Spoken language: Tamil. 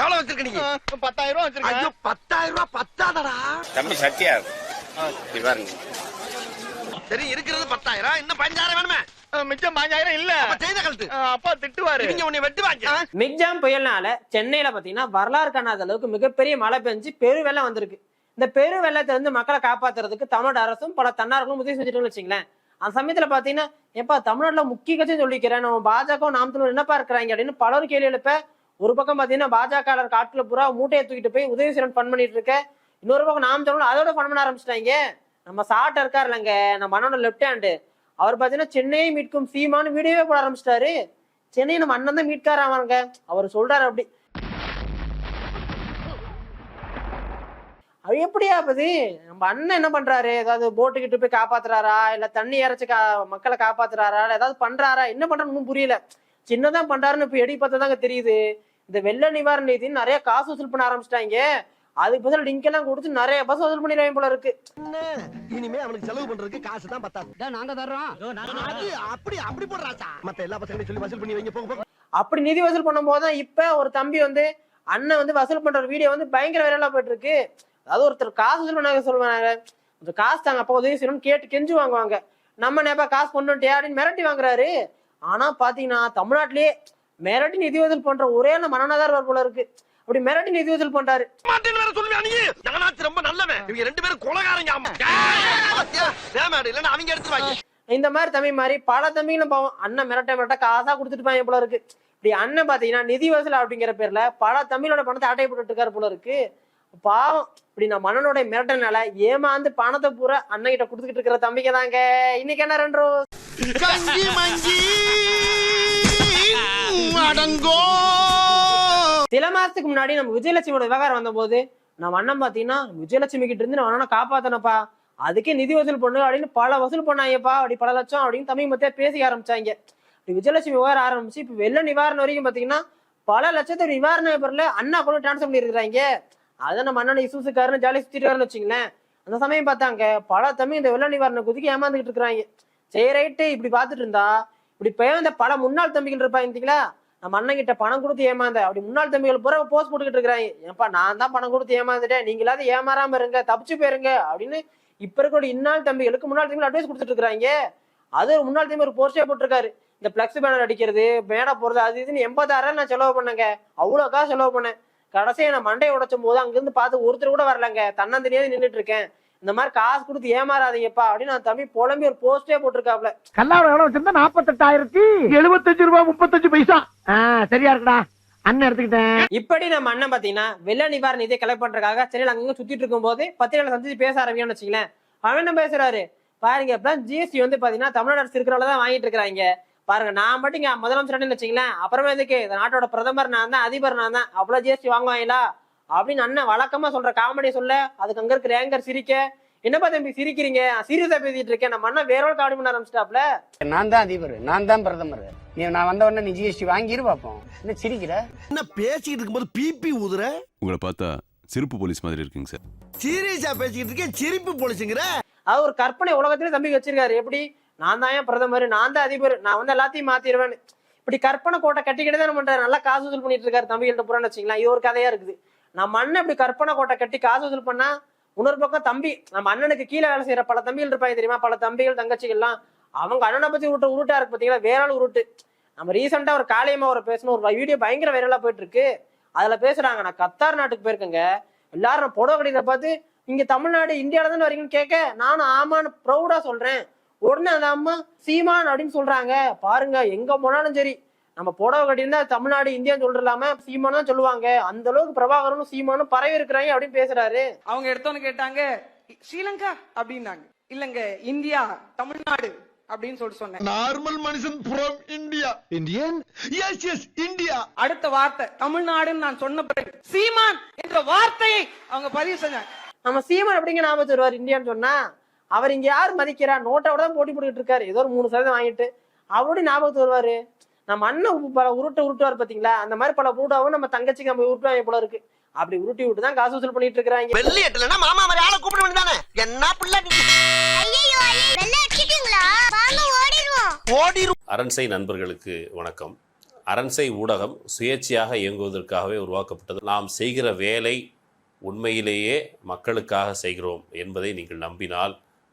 எவ்வளவு வச்சிருக்க நீங்க? பத்தாயிரம் ரூபாய் வச்சிருக்கேன். ஐயோ பத்தாயிரம் ரூபாய் பத்தாதடா. தம்பி சத்தியா இப்படி பாருங்க. சரி இருக்கிறது பத்தாயிரம். இன்னும் பஞ்சாயிரம் வேணுமே? மிச்சம் பாஞ்சாயிரம் இல்ல. அப்ப செய்த கழுத்து. அப்பா திட்டுவாரு. இவங்க உன்னை வெட்டுவாங்க மிக்ஜாம் புயல்னால சென்னையில பாத்தீங்கன்னா வரலாறு காணாத அளவுக்கு மிகப்பெரிய மழை பெஞ்சு பெரு வெள்ளம் வந்திருக்கு. இந்த பெரு வெள்ளத்தை இருந்து மக்களை காப்பாத்துறதுக்கு தமிழ்நாடு அரசும் பல தன்னார்களும் உதவி செஞ்சுட்டு வச்சுங்களேன் அந்த சமயத்துல பாத்தீங்கன்னா எப்பா தமிழ்நாட்டுல முக்கிய கட்சின்னு சொல்லிக்கிறேன். நம்ம பாஜக நாம் தமிழ் என்னப்பா இருக்கிறாங்க அப்படின்னு பலரும் கேள்வி எழுப்ப. ஒரு பக்கம் பாத்தீங்கன்னா பாஜக காட்டுல பூரா மூட்டையை தூக்கிட்டு போய் உதயசீரன் பண் ஃபன் பண்ணிட்டு இருக்க. இன்னொரு பக்கம் நாம் தமிழ் அதோட ஃபன் பண்ண ஆரம்பிச்சிட்டாங்க. நம்ம சாட்டை இருக்கார் இல்லைங்க நம்ம அண்ணனோட லெஃப்ட் ஹேண்டு அவர் பாத்தீங்கன்னா சென்னையை மீட்கும் சீமான்னு வீடியோவே போட ஆரம்பிச்சிட்டாரு. சென்னையை நம்ம அண்ணன் தான் மீட்கார அவர் சொல்றாரு அப்படி அது எப்படியா அப்பது? நம்ம அண்ணன் என்ன பண்றாரு? ஏதாவது போட்டுக்கிட்டு போய் காப்பாத்துறாரா? இல்ல தண்ணி இறைச்சு கா மக்களை காப்பாத்துறாரா? இல்ல ஏதாவது பண்றாரா? என்ன பண்றாருன்னு புரியல. சின்னதான் பண்றாருன்னு இப்ப எடி பார்த்ததாங்க தெரியுது. இந்த வெள்ள நிவாரண நிதின்னு நிறைய காசு வசூல் பண்ண ஆரம்பிச்சிட்டாங்க. அதுக்கு பதில் லிங்க் எல்லாம் கொடுத்து நிறைய பஸ் வசூல் பண்ணிடுவாங்க போல இருக்கு. இனிமே அவனுக்கு செலவு பண்றதுக்கு காசு தான் பத்தாது நாங்க தர்றோம். அப்படி அப்படி போடுறாச்சா மத்த எல்லா பசங்களையும் சொல்லி வசூல் பண்ணி வைங்க போங்க போங்க. அப்படி நிதி வசூல் பண்ணும்போது தான் இப்ப ஒரு தம்பி வந்து அண்ணன் வந்து வசூல் பண்ற வீடியோ வந்து பயங்கர வைரலா போயிட்டு இருக்கு. அதாவது ஒருத்தர் காசு வசூல் பண்ணாங்க சொல்லுவாங்க இந்த காசு தாங்க அப்பா உதவி செய்யணும்னு கேட்டு கெஞ்சு வாங்குவாங்க. நம்ம நேப்பா காசு கொண்டு வந்துட்டியா அப்படின்னு மிரட்டி வாங்குறாரு. ஆனா பாத்தீங்கன்னா தமிழ்நாட்டிலேயே மிரட்டி நிதி வசூல் பண்ற ஒரே மனநதார் போல இருக்கு. அப்படி மிரட்டி நிதி வசூல் பண்றாரு. ரொம்ப நல்லவன். இவங்க ரெண்டு பேரும் கொலகாரங்க அவங்க எடுத்துருவாங்க இந்த மாதிரி தம்பி மாதிரி பல தம்பிகளும் பாவம் அண்ணன் மிரட்ட மிரட்ட காசா கொடுத்துட்டு போல இருக்கு. இப்படி அண்ணன் பாத்தீங்கன்னா நிதி வசூல் அப்படிங்கிற பேர்ல பல தம்பிகளோட பணத்தை அட்டை போட்டுட்டு இருக்காரு போல இருக்கு. பாவம். இப்படி நம்ம அண்ணனோட மிரட்டனால ஏமாந்து பணத்தை பூரா அண்ணன் கிட்ட கொடுத்துக்கிட்டு இருக்கிற தம்பிங்க தாங்க. இன்னைக்கு என்ன ரெண்டு அடங்கோ. சில மாசத்துக்கு முன்னாடி நம்ம விஜயலட்சுமியோட விவகாரம் வந்தபோது நம்ம அண்ணன் பாத்தீங்கன்னா விஜயலட்சுமி கிட்ட இருந்து நம்ம அண்ணனை காப்பாத்தனப்பா அதுக்கே நிதி வசூல் பண்ணு அப்படின்னு பல வசூல் பண்ணாங்கப்பா அப்படி பல லட்சம் அப்படின்னு தமிழ் மத்திய பேசி ஆரம்பிச்சாங்க. இப்படி விஜயலட்சுமி விவகாரம் ஆரம்பிச்சு இப்ப வெள்ள நிவாரணம் வரைக்கும் பாத்தீங்கன்னா பல லட்சத்தை நிவாரண பேர்ல அண்ணா கூட டிரான்ஸ்ஃபர் பண்ணிருக்காங்க அதை நம்ம அண்ணன் இசூசுக்காரன்னு ஜாலி சுத்திட்டு வச்சுங்களேன். அந்த சமயம் பார்த்தாங்க பல தமிழ் இந்த வெள்ள நிவாரண குதிக்கு ஏமாந்துகிட்டு இருக்கிறாங்க. சரி ரைட்டு இப்படி பார்த்துட்டு இருந்தா இப்படி பேர்ந்த பல முன்னாள் தம்பிகள் இருப்பாங்க நம்ம அண்ணன் கிட்ட பணம் கொடுத்து ஏமாந்த அப்படி முன்னாள் தம்பிகள் பூரா போஸ்ட் போட்டுக்கிட்டு இருக்கிறாங்க. ஏன்பா நான் தான் பணம் கொடுத்து ஏமாந்துட்டேன். நீங்களாவது ஏமாறாம இருங்க தப்பிச்சு போயிருங்க அப்படின்னு இப்ப இருக்கிற இன்னாள் தம்பிகளுக்கு முன்னாள் தம்பிகள் அட்வைஸ் கொடுத்துட்டு இருக்கிறாங்க. அது ஒரு முன்னாள் தம்பி ஒரு போஸ்டே போட்டிருக்காரு. இந்த பிளக்ஸ் பேனர் அடிக்கிறது மேடை போறது அது இதுன்னு எண்பதாயிரம் நான் செலவு பண்ணேங்க. அவ்வளோ காசு செலவு பண்ணேன். கடைசியா நான் மண்டையை உடைச்சும் போது அங்கிருந்து பார்த்து ஒருத்தர் கூட வரலங்க. தன்னந்தனியாவது நின்றுட்டு இருக்கேன் இந்த மாதிரி காசு கொடுத்து ஏமாறாதீங்கப்பா அப்படின்னு நான் தம்பி புலம்பி ஒரு போஸ்டே போட்டிருக்காப்ல கல்லாவில எவ்வளவு வச்சிருந்தா? நாற்பத்தெட்டாயிரத்தி எழுபத்தஞ்சு ரூபாய் முப்பத்தஞ்சு பைசா. சரியா இருக்குடா. அண்ணன் எடுத்துக்கிட்டேன். இப்படி நம்ம அண்ணன் பாத்தீங்கன்னா வெள்ள நிவாரண நிதியை கலெக்ட் பண்றதுக்காக சென்னையில் அங்கங்க சுத்திட்டு இருக்கும் போது பத்திரிகையில சந்திச்சு பேச ஆரம்பிக்கணும்னு வச்சுங்களேன் அவன் என்ன பேசுறாரு? பாருங்க இப்பதான் ஜிஎஸ்டி வந்து பாத்தீங்கன்னா தமிழ்நாடு அரசு இருக்கிறவங்க தான் வாங்கிட்டு இருக்காங்க பாருங்க நான் மட்டும் இங்க முதலமைச்சர் வச்சுங்களேன் அப்புறமே எதுக்கு? இந்த நாட்டோட பிரதமர் நான் தான் அதிபர் நான் தான். அவ்வளவு ஜிஎஸ்டி வாங்குவாங்களா? அப்படின்னு அண்ணன் வழக்கமா சொல்ற காமெடி சொல்ல அதுக்கு அங்க இருக்கிற ஏங்கர் சிரிக்க. என்னப்பா தம்பி சிரிக்கிறீங்க? சீரியஸா பேசிட்டு இருக்கேன். நம்ம அண்ணன் வேற ஒரு காமெடி பண்ண ஆரம்பிச்சிட்டாப்ல. நான் தான் அதிபர் நான் தான் பிரதமர். நீ நான் வந்த உடனே நீ ஜிஎஸ்டி வாங்கிரு பாப்போம். என்ன சிரிக்கிற? என்ன பேசிக்கிட்டு இருக்கும்போது பிபி ஊதுற? உங்களை பார்த்தா சிறப்பு போலீஸ் மாதிரி இருக்குங்க சார். சீரியஸா பேசிக்கிட்டு இருக்கேன் சிரிப்பு போலீஸுங்கிற? அது ஒரு கற்பனை உலகத்திலே தம்பி வச்சிருக்காரு. எப்படி? நான் தான் ஏன் பிரதமர்? நான் தான் அதிபர். நான் வந்து எல்லாத்தையும் மாத்திடுவேன் இப்படி கற்பனை கோட்டை கட்டிக்கிட்டு தான் பண்றாரு நல்லா காசு வசூல் பண்ணிட்டு இருக்காரு தம்பிகள்ட்ட புறான்னு வச்சுங்களேன் இது ஒரு கதையா இருக்குது. நம்ம அண்ணன் இப்படி கற்பனை கோட்டை கட்டி காசு வசூல் பண்ணா இன்னொரு பக்கம் தம்பி நம்ம அண்ணனுக்கு கீழே வேலை செய்யற பல தம்பிகள் இருப்பாங்க தெரியுமா? பல தம்பிகள் தங்கச்சிகள்லாம். அவங்க அண்ணனை பத்தி உருட்டு உருட்டா இருக்கு பாத்தீங்களா? வேற ஆள் உருட்டு. நம்ம ரீசெண்டா ஒரு காளியம்மா ஒரு பேசணும் ஒரு வீடியோ பயங்கர வைரலா போயிட்டு இருக்கு அதுல பேசுறாங்க நான் கத்தார் நாட்டுக்கு போயிருக்கேங்க. எல்லாரும் நான் புடவை கடையில பார்த்து இங்க தமிழ்நாடு இந்தியாவில தானே வரீங்கன்னு கேட்க நானும் ஆமான்னு ப்ரௌடா சொல்றேன். உடனே அந்த அம்மா சீமான் அப்படின்னு சொல்றாங்க. பாருங்க எங்க போனாலும் சரி. நம்ம புடவை கட்டியிருந்தா தமிழ்நாடு இந்தியான்னு சொல்லிடலாம சீமான் தான் சொல்லுவாங்க. அந்த அளவுக்கு பிரபாகரனும் சீமானும் பரவி இருக்கிறாங்க அப்படின்னு பேசுறாரு. அவங்க எடுத்தோன்னு கேட்டாங்க ஸ்ரீலங்கா? அப்படின்னாங்க. இல்லங்க இந்தியா தமிழ்நாடு அப்படின்னு சொல்லிட்டு சொன்னேன். நார்மல் மனுஷன் India Indian S S India அடுத்த வார்த்தை தமிழ்நாடுன்னு நான் சொன்ன பிறகு சீமான் என்ற வார்த்தையை அவங்க பதிவு செஞ்சாங்க. நம்ம சீமான் எப்படிங்க ஞாபகத்து வருவார் இந்தியான்னு சொன்னா? அவர் இங்க யார் மதிக்கிறா? நோட்டோட தான் போட்டி போட்டுக்கிட்டு இருக்காரு. ஏதோ ஒரு மூணு சதவீதம் வாங்கிட்டு. அப்படி ஞாபகத்து வருவாரு? நம்ம அண்ணன் பல உருட்டு உருட்டுவார் பாத்தீங்களா? அந்த மாதிரி பல உருட்டாவும் நம்ம தங்கச்சிக்கு நம்ம உருட்டுவாங்க போல இருக்கு. அப்படி உருட்டி விட்டு தான் காசு வசூல் பண்ணிட்டு இருக்காங்க வெள்ளி எட்டுலனா மாமா மாதிரி ஆளை கூப்பிட வேண்டியதானே? என்ன பிள்ளை நீ? ஐயோ வெள்ள அடிச்சிட்டீங்களா? வாங்க ஓடிடுவோம். ஓடி அரண்சை நண்பர்களுக்கு வணக்கம். அரண்சை ஊடகம் சுயேட்சையாக இயங்குவதற்காகவே உருவாக்கப்பட்டது. நாம் செய்கிற வேலை உண்மையிலேயே மக்களுக்காக செய்கிறோம் என்பதை நீங்கள் நம்பினால்